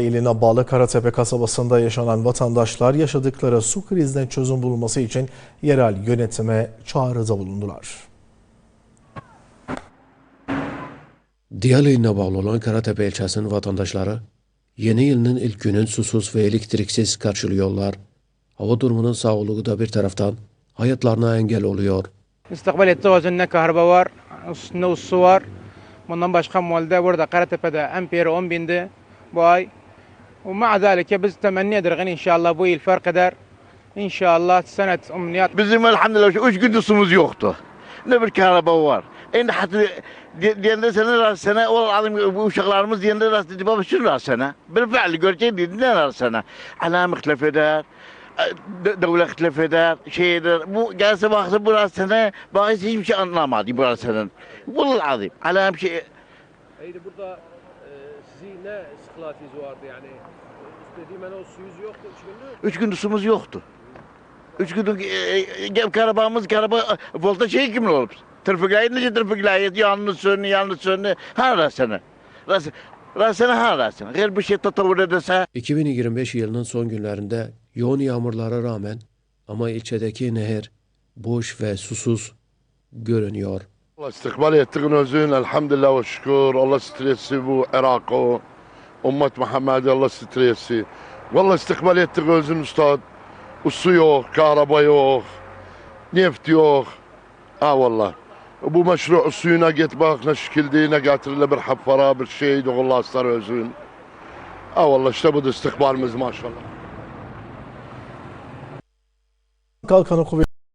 İline bağlı Karatepe kasabasında yaşanan vatandaşlar yaşadıkları su krizine çözüm bulunması için yerel yönetime çağrıda bulundular. Diyala iline bağlı olan Karatepe ilçesinin vatandaşları yeni yılın ilk günün susuz ve elektriksiz karşılıyorlar. Hava durumunun sağlığı da bir taraftan hayatlarına engel oluyor. İstikbal etti özünde kahraba var, üstünde su var. Bundan başka muhalde burada Karatepe'de amperi 10 bindi bu ay. ومع ذلك بس تمني غني إن شاء الله أبوي الفرق دار. إن شاء الله سنة أمنيات. بزي ما الحمد لله. وش قد الصموز يوخته نبر كهرباء وار. إن حتى ديان سنة رأس سنة. والله العظيم وشغل دي ديان راس دباب شنو رأس سنة؟ بالفعل قلت لي ديان رأس سنة. علام اختلفت أه، دولة اختلفت شيء مو جالس باخذ براس سنة. باغي يمشي أنا ماضي براس سنة. والله العظيم علام شيء Şey e, sizi ne sıkıntınız vardı yani? E, İstediğim ben o suyunuz yoktu üç gündür. üç gündür sumuz yoktu. Üç gündür e, e, karabağımız karaba volta şey kimin olup? Tırfıklayı nece tırfıklayı yalnız sönü yalnız sönü ha rasene. Ras rasene ha rasene. Her bir şey tatavur ederse 2025 yılının son günlerinde yoğun yağmurlara rağmen ama ilçedeki nehir boş ve susuz görünüyor. Allah istikbal ettiğin özün elhamdülillah ve şükür. Allah stresi bu Irak'ı. Ümmet Muhammed'i Allah stresi. Vallahi istikbal ettiğin özün üstad. Su yok, kahraba yok, neft yok. Ha vallahi. Bu meşru suyuna git bak ne şekilde ne getirile bir haffara bir şey de Allah astar özün. Ha vallahi işte bu da istikbalimiz maşallah. Kalkanı kuvvet